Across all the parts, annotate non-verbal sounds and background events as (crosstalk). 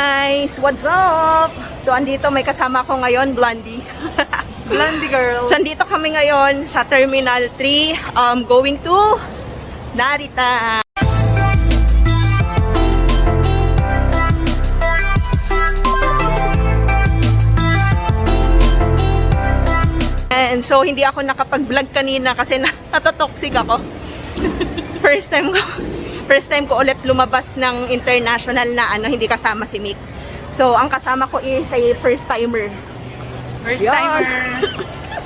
Guys, what's up? So, andito may kasama ko ngayon, Blondie. (laughs) Blondie girl. so, andito kami ngayon sa Terminal 3, um, going to Narita. And so, hindi ako nakapag-vlog kanina kasi (laughs) na natatoxic ako. (laughs) first time ko, first time ko ulit lumabas ng international na ano, hindi kasama si Mick. So, ang kasama ko is a first timer. First timer.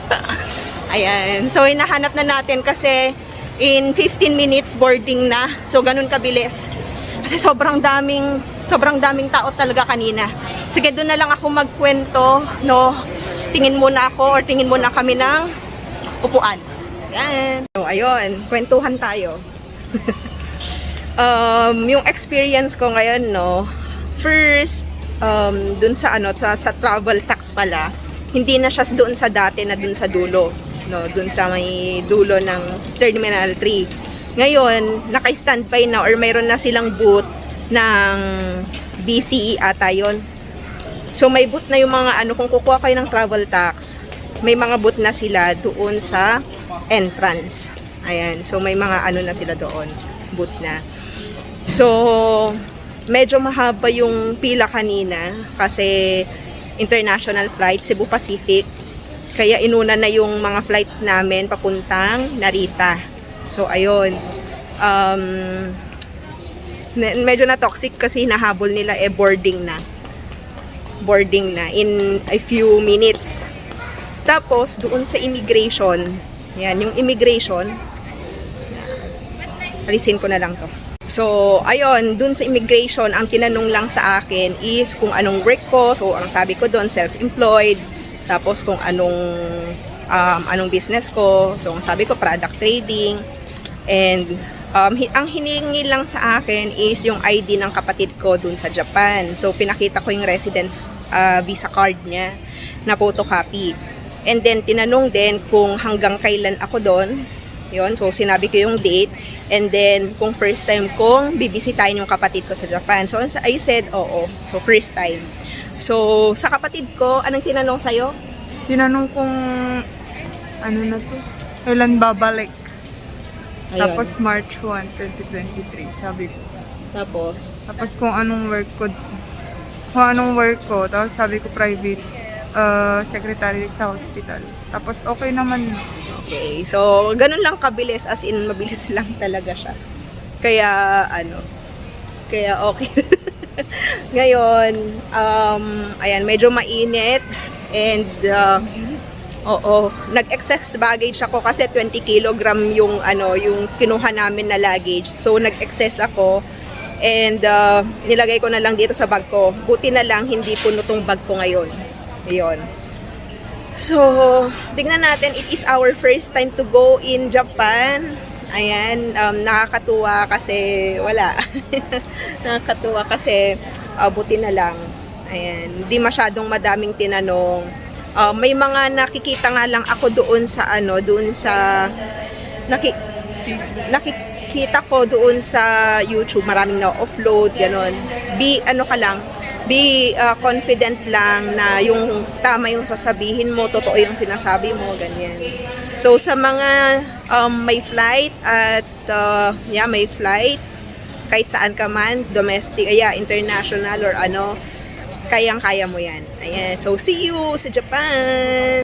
(laughs) Ayan. So, hinahanap na natin kasi in 15 minutes boarding na. So, ganun kabilis. Kasi sobrang daming, sobrang daming tao talaga kanina. Sige, doon na lang ako magkwento, no? Tingin muna ako or tingin muna kami ng upuan. Ayan. So, ayun. Kwentuhan tayo. (laughs) um, yung experience ko ngayon, no? First, um, dun sa ano, sa, sa travel tax pala, hindi na siya doon sa dati na doon sa dulo, no, doon sa may dulo ng Terminal 3. Ngayon, naka-standby na or mayroon na silang booth ng BCE ata yon. So may booth na yung mga ano kung kukuha kayo ng travel tax, may mga booth na sila doon sa entrance. Ayan, so may mga ano na sila doon, booth na. So medyo mahaba yung pila kanina kasi international flight, Cebu Pacific. Kaya inuna na yung mga flight namin papuntang Narita. So, ayun. Um, me- medyo na toxic kasi nahabol nila eh boarding na. Boarding na in a few minutes. Tapos, doon sa immigration, yan, yung immigration, alisin ko na lang to. So, ayun, dun sa immigration, ang tinanong lang sa akin is kung anong work ko. So, ang sabi ko doon, self-employed. Tapos, kung anong um, anong business ko. So, ang sabi ko, product trading. And, um, ang hiningi lang sa akin is yung ID ng kapatid ko dun sa Japan. So, pinakita ko yung residence uh, visa card niya na photocopy. And then, tinanong din kung hanggang kailan ako doon. Yun, so sinabi ko yung date. And then, kung first time kong bibisitahin yung kapatid ko sa Japan. So, I said, oo. So, first time. So, sa kapatid ko, anong tinanong sa'yo? Tinanong kung ano na to? Kailan babalik? Tapos March 1, 2023, sabi ko. tapos, Tapos kung anong work ko, kung anong work ko, tapos sabi ko private uh, secretary sa hospital. Tapos okay naman. Okay. So, ganun lang kabilis, as in, mabilis (laughs) lang talaga siya. Kaya, ano, kaya okay. (laughs) Ngayon, um, ayan, medyo mainit. And, uh, oo, nag-excess baggage ako kasi 20 kilogram yung, ano, yung kinuha namin na luggage. So, nag-excess ako. And, uh, nilagay ko na lang dito sa bag ko. Buti na lang, hindi puno tong bag ko ngayon. Ayun. So, tingnan natin, it is our first time to go in Japan. Ayan, um, nakakatuwa kasi wala. (laughs) nakakatuwa kasi uh, buti na lang. Ayan, hindi masyadong madaming tinanong. Uh, may mga nakikita nga lang ako doon sa ano, doon sa naki, nakikita ko doon sa YouTube, maraming na-offload, ganon. Be, ano ka lang, be uh, confident lang na yung tama yung sasabihin mo, totoo yung sinasabi mo, ganyan. So, sa mga um, may flight at uh, yeah, may flight, kahit saan ka man, domestic, ay, yeah, international or ano, kayang-kaya mo yan. Ayan. So, see you sa Japan!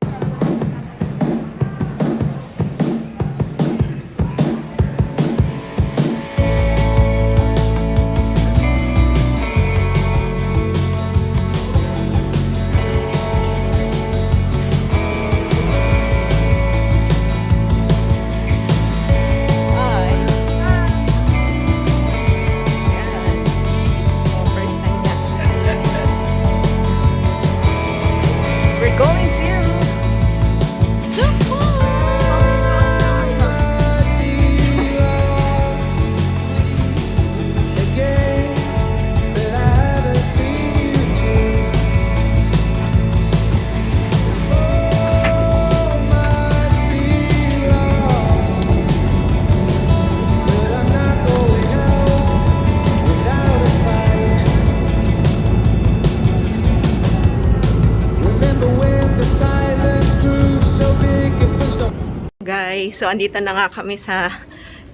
Guys. So, andito na nga kami sa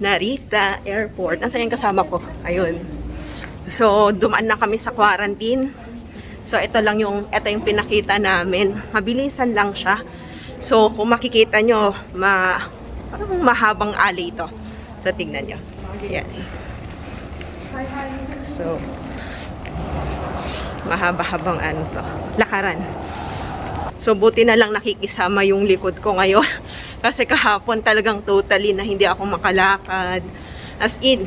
Narita Airport. Nasaan yung kasama ko? Ayun. So, dumaan na kami sa quarantine. So, ito lang yung, ito yung pinakita namin. Mabilisan lang siya. So, kung makikita nyo, ma, parang mahabang alley ito. So, tingnan nyo. Yan. So, mahaba-habang ano to, lakaran. So, buti na lang nakikisama yung likod ko ngayon. (laughs) Kasi kahapon talagang totally na hindi ako makalakad. As in,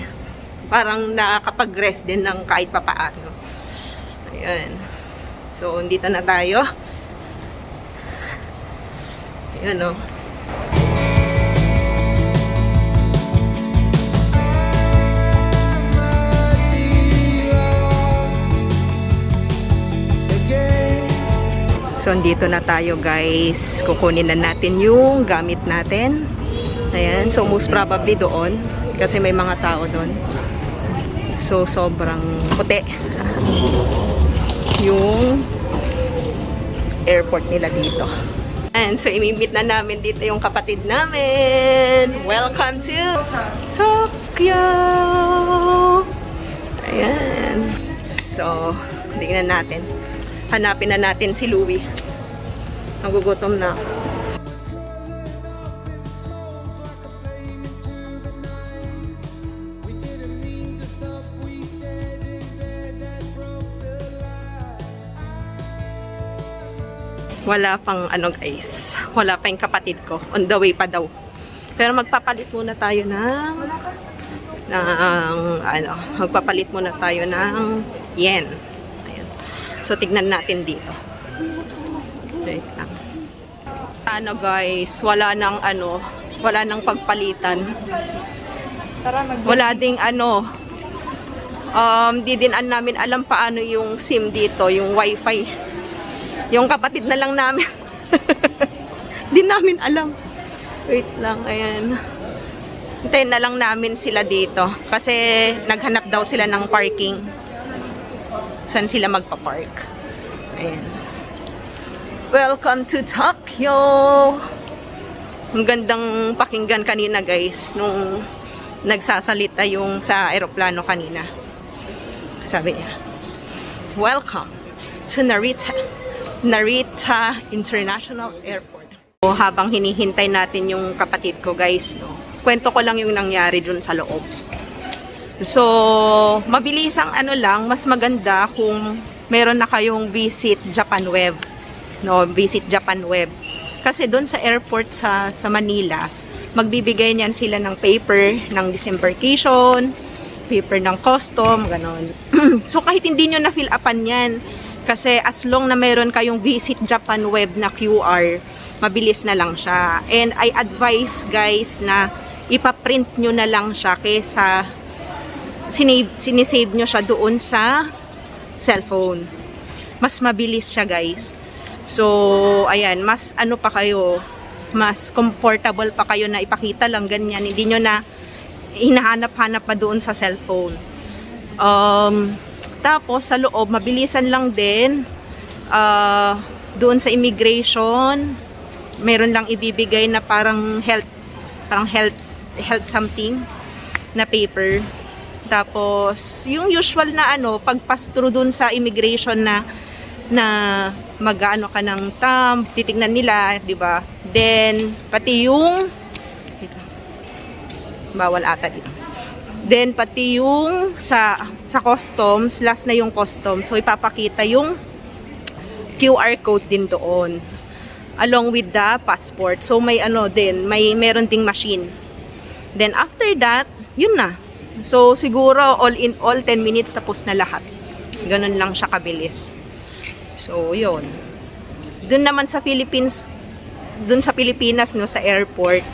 parang nakakapag-rest din ng kahit papaano. Ayan. So, dito na tayo. Ayan o. So, andito na tayo guys. Kukunin na natin yung gamit natin. Ayan. So, most probably doon. Kasi may mga tao doon. So, sobrang puti. yung airport nila dito. And so, imimit na namin dito yung kapatid namin. Welcome to Tokyo! Ayan. So, tingnan natin. Hanapin na natin si Louie. Nagugutom na. ako. Wala pang ano guys. Wala pa yung kapatid ko. On the way pa daw. Pero magpapalit muna tayo ng ng ano, magpapalit muna tayo ng yen. So tignan natin dito. Wait lang. Ano guys, wala nang ano, wala nang pagpalitan. Wala ding ano, um, di din an namin alam paano yung SIM dito, yung wifi. Yung kapatid na lang namin. (laughs) di namin alam. Wait lang, ayan. Hintayin na lang namin sila dito. Kasi naghanap daw sila ng parking. Saan sila magpa-park. Ayan. Welcome to Tokyo! Ang gandang pakinggan kanina guys, nung nagsasalita yung sa aeroplano kanina. Sabi niya, Welcome to Narita, Narita International Airport. So, habang hinihintay natin yung kapatid ko guys, no, kwento ko lang yung nangyari dun sa loob. So, mabilis ang ano lang, mas maganda kung meron na kayong visit Japan Web. No, visit Japan Web. Kasi doon sa airport sa sa Manila, magbibigay niyan sila ng paper ng disembarkation, paper ng custom, ganon. (clears throat) so kahit hindi nyo na fill upan yan, kasi as long na meron kayong visit Japan Web na QR, mabilis na lang siya. And I advise guys na ipaprint nyo na lang siya kesa sinave, sinisave nyo siya doon sa cellphone. Mas mabilis siya guys. So, ayan, mas ano pa kayo, mas comfortable pa kayo na ipakita lang ganyan. Hindi nyo na hinahanap-hanap pa doon sa cellphone. Um, tapos, sa loob, mabilisan lang din. Uh, doon sa immigration, meron lang ibibigay na parang health, parang health, health something na paper. Tapos, yung usual na ano, pagpas through dun sa immigration na na mag-ano ka ng thumb, titignan nila, 'di ba? Then pati yung. Bawal ata dito. Then pati yung sa sa customs, last na yung customs. So ipapakita yung QR code din doon along with the passport. So may ano din, may meron ding machine. Then after that, yun na. So siguro all in all 10 minutes tapos na lahat. Ganun lang siya kabilis. So yun. Doon naman sa Philippines, doon sa Pilipinas no sa airport,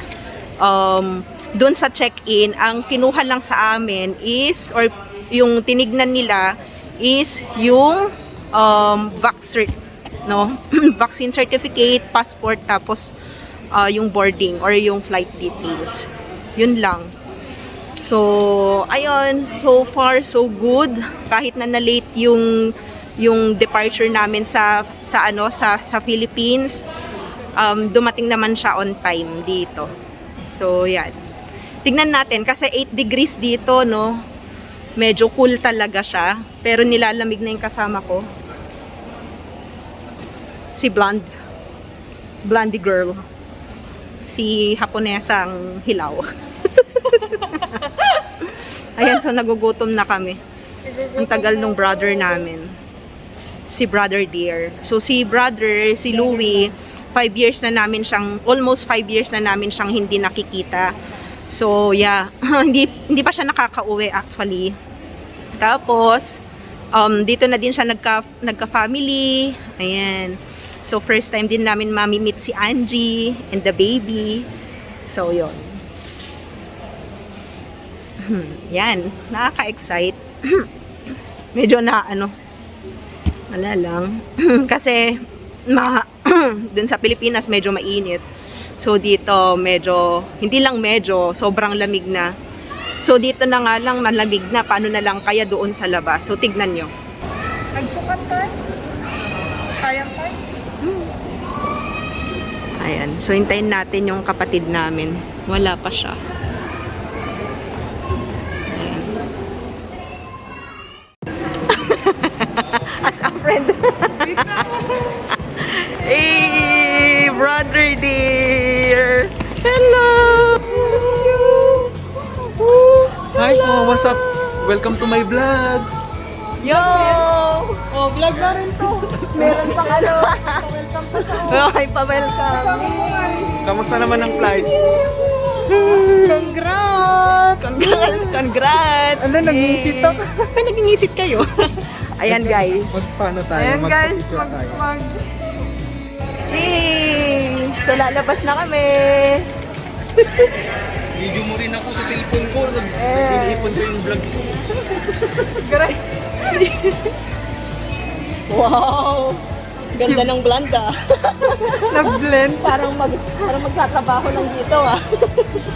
um doon sa check-in, ang kinuha lang sa amin is or yung tinignan nila is yung um cert, no? (clears throat) vaccine certificate, passport tapos uh, yung boarding or yung flight details. Yun lang. So, ayun, so far so good. Kahit na na-late yung yung departure namin sa sa ano sa sa Philippines, um, dumating naman siya on time dito. So, yan. Tignan natin kasi 8 degrees dito, no? Medyo cool talaga siya. Pero nilalamig na yung kasama ko. Si Blonde. Blondie girl. Si Haponesang hilaw. (laughs) (laughs) Ayan, so nagugutom na kami. Ang tagal nung brother namin. Si brother dear. So si brother, si Louie, five years na namin siyang, almost five years na namin siyang hindi nakikita. So yeah, (laughs) hindi, hindi pa siya nakakauwi actually. Tapos, um, dito na din siya nagka, nagka-family. Ayan. So first time din namin mami-meet si Angie and the baby. So yon. (laughs) Yan, nakaka-excite. (clears throat) Medyo na ano, wala lang. (clears throat) Kasi, ma, (clears throat) dun sa Pilipinas medyo mainit. So dito medyo, hindi lang medyo, sobrang lamig na. So dito na nga lang malamig na, paano na lang kaya doon sa labas. So tignan nyo. Nagsukat ka? Sayang ka? Ayan, so hintayin natin yung kapatid namin. Wala pa siya. Ayan. As a friend. (laughs) hey, brother dear. Hello. Hi po, what's up? Welcome to my vlog. Yo. Oh, vlog na rin to. Meron pang ano. Okay, pa-welcome. Kamusta naman ang flight? Congrats! Congrats! Congrats! Ano, nag-isit ako? Ay, nag-isit kayo. (laughs) Ayan, guys. Magpaano tayo? Ayan guys, Magpa-picture mag, tayo. mag, Ching! So, lalabas na kami. (laughs) Video mo rin ako sa cellphone ko. Nag- Eh. Iniipon ko yung vlog ko. (laughs) Garay. wow! Ganda ng blanda. (laughs) nag-blend. parang mag parang magtatrabaho lang dito ah.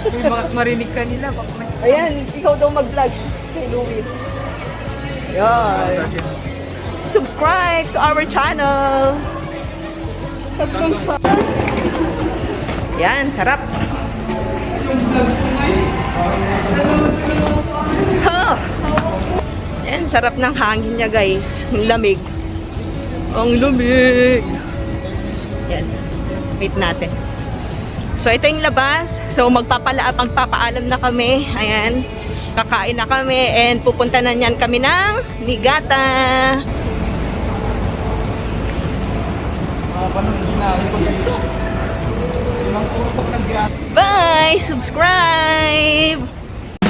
May marinig ka nila. Ayan, ikaw daw mag-vlog kay Louie. Yan. Subscribe to our channel. Yan, sarap. Ha! Yan, sarap ng hangin niya guys. Ang lamig. Ang lamig. Yan. Wait natin. So, ito yung labas. So, magpapala magpapaalam na kami. Ayan. Kakain na kami. And pupunta na niyan kami ng Nigata. Bye! Subscribe!